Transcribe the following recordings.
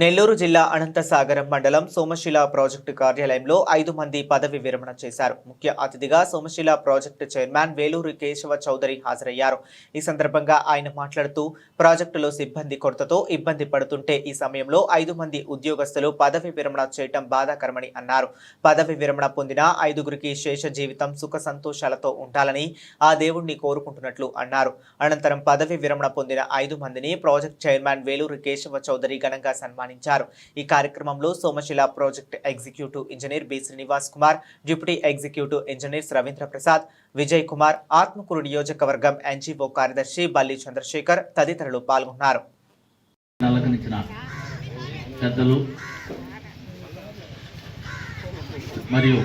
నెల్లూరు జిల్లా అనంతసాగరం మండలం సోమశిల ప్రాజెక్టు కార్యాలయంలో ఐదు మంది పదవి విరమణ చేశారు. ముఖ్య అతిథిగా సోమశిల ప్రాజెక్టు చైర్మన్ వేలూరు కేశవ చౌదరి హాజరయ్యారు. ఈ సందర్భంగా ఆయన మాట్లాడుతూ ప్రాజెక్టులో సిబ్బంది కొరతతో ఇబ్బంది పడుతుంటే ఈ సమయంలో ఐదు మంది ఉద్యోగస్తులు పదవి విరమణ చేయటం బాధాకరమని అన్నారు. పదవి విరమణ పొందిన ఐదుగురికి శేష జీవితం సుఖ సంతోషాలతో ఉండాలని ఆ దేవుణ్ణి కోరుకుంటున్నట్లు అన్నారు. అనంతరం పదవి విరమణ పొందిన ఐదు మందిని ప్రాజెక్ట్ చైర్మన్ వేలూరు కేశవ చౌదరి ఘనంగా సన్మానించారు. ఈ కార్యక్రమంలో Somasila project executive engineer B Srinivas Kumar deputy executive engineers Ravindra Prasad Vijay Kumar Atmakur నియోజకవర్గం ఎన్జీఓ కార్యదర్శి బల్లి చంద్రశేఖర్ తదితరులు పాల్గొన్నారు. పెద్దలు మరియు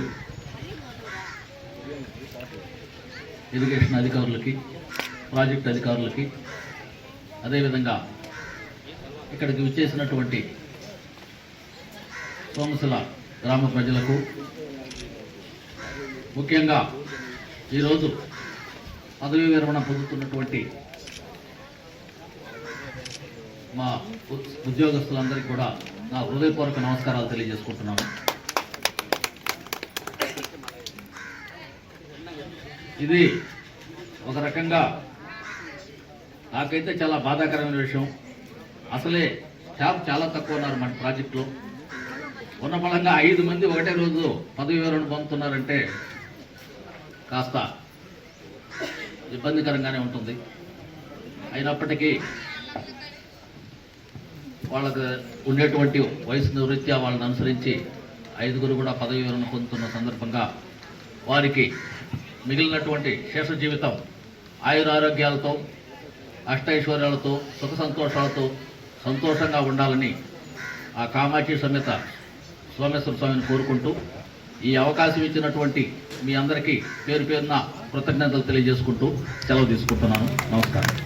ఎడ్యుకేషన్ అధికారులకి ప్రాజెక్ట్ అధికారులకి అదేవిధంగా ఇక్కడికి విచ్చేసినటువంటి సోమసుల గ్రామ ప్రజలకు ముఖ్యంగా ఈరోజు పదవీ విరమణ పొందుతున్నటువంటి మా ఉద్యోగస్తులందరికీ కూడా నా హృదయపూర్వక నమస్కారాలు తెలియజేసుకుంటున్నాను. ఇది ఒక రకంగా నాకైతే చాలా బాధాకరమైన విషయం. అసలే స్టాఫ్ చాలా తక్కువ ఉన్నారు మన ప్రాజెక్టులో. ఉన్న బలంగా ఐదు మంది ఒకటే రోజు పదవి వివరణ పొందుతున్నారంటే కాస్త ఇబ్బందికరంగానే ఉంటుంది. అయినప్పటికీ వాళ్ళకు ఉండేటువంటి వయసు నివృత్యా వాళ్ళని అనుసరించి ఐదుగురు కూడా పదవి వివరణ పొందుతున్న సందర్భంగా వారికి మిగిలినటువంటి శేష జీవితం ఆయురారోగ్యాలతో అష్టైశ్వర్యాలతో సుఖ సంతోషాలతో సంతోషంగా ఉండాలని ఆ కామాక్షి సమేత సోమేశ్వర స్వామిని కోరుకుంటూ ఈ అవకాశం ఇచ్చినటువంటి మీ అందరికీ పేరు పేరున కృతజ్ఞతలు తెలియజేసుకుంటూ సెలవు తీసుకుంటున్నాను. నమస్కారం.